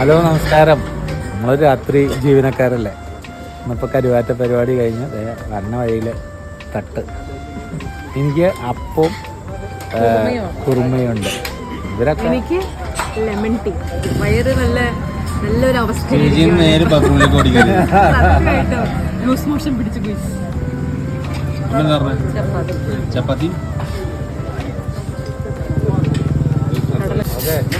Hello നമസ്കാരം. നമ്മൾ രാത്രി ജീവനക്കാരല്ലേ? ഇന്നിപ്പോൾ കരുവാറ്റ പരിപാടി കഴിഞ്ഞ് വരണ വഴിയിൽ തട്ട്. എനിക്ക് അപ്പം കുറുമയുണ്ട്. ഇവരൊക്കെ എനിക്ക് ലെമൺ ടീ. വയറ് നല്ല നല്ലൊരു അവസ്ഥ നേരെ ബാത്റൂമിലേക്ക് ലൂസ് മോഷൻ പിടിച്ച് പോയി ചപ്പാത്തി. ഇന്ന്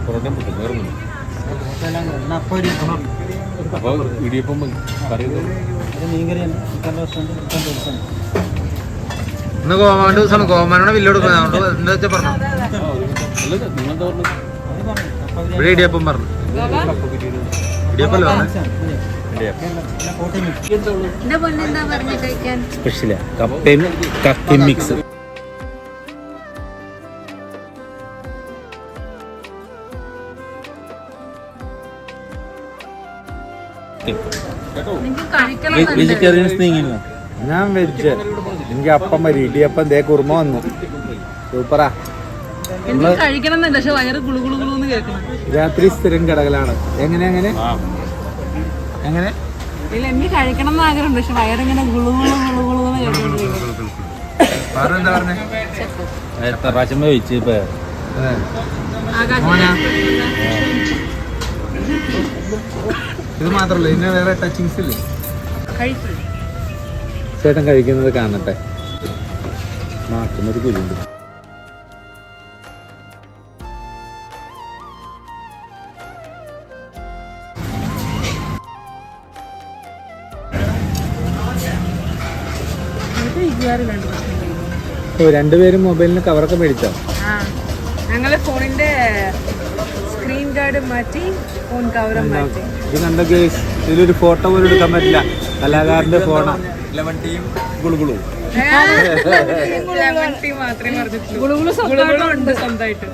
പൊറോട്ടയും പുട്ടും വേറെ ഒന്നും അപ്പൊ ഇടിയപ്പം കറി ഇന്ന് കോമാണ്ട് ദിവസമാണ് കോമാനോട് ബില്ല് അതുകൊണ്ട് എന്താ വെച്ചാൽ പറഞ്ഞു? ഇവിടെ ഇടിയപ്പം പറഞ്ഞു ഇടിയപ്പല്ലേ സ്പെഷ്യലാ കപ്പയും കക്കയും മിക്സ് വെജിറ്റേറിയൻസ് ഞാൻ വെജ്. എനിക്ക് അപ്പം വരും ഇടിയപ്പം ദേ കുറുമ വന്നു. സൂപ്പറാ. രാത്രി സ്ഥിരം കടകളാണ്. എങ്ങനെ എങ്ങനെ? എങ്ങനെ? എനിക്ക് കഴിക്കണം എന്ന് ആഗ്രഹമുണ്ട് പക്ഷെ വയറിങ്ങനെ എത്ര പ്രാവശ്യം കഴിച്ച് ഇപ്പൊ? ഇത് മാത്രല്ല ഇതിന് വേറെ ടച്ചിങ്സ് ഇല്ലേ? ചേട്ടൻ കഴിക്കുന്നത് കാണട്ടെ. നാട്ടിനൊരു കുരുണ്ട്. ഓ രണ്ടുപേരും മൊബൈലിന് കവറൊക്കെ മേടിച്ചോ? ആ ഞങ്ങൾ ഫോണിന്റെ സ്ക്രീൻ ഗാർഡ് മാറ്റി ഫോൺ കവറും മാറ്റി. ഇത് കണ്ട ഗേസ് ഇതിലൊരു ഫോട്ടോ പോലും എടുക്കാൻ പറ്റില്ല. കലാകാരന്റെ ഫോണാ ലെമൺ ടീം മാത്രമേ പറഞ്ഞിട്ടുള്ളൂ. ഗുളുഗുളു ഉണ്ട് സ്വന്തമായിട്ട്.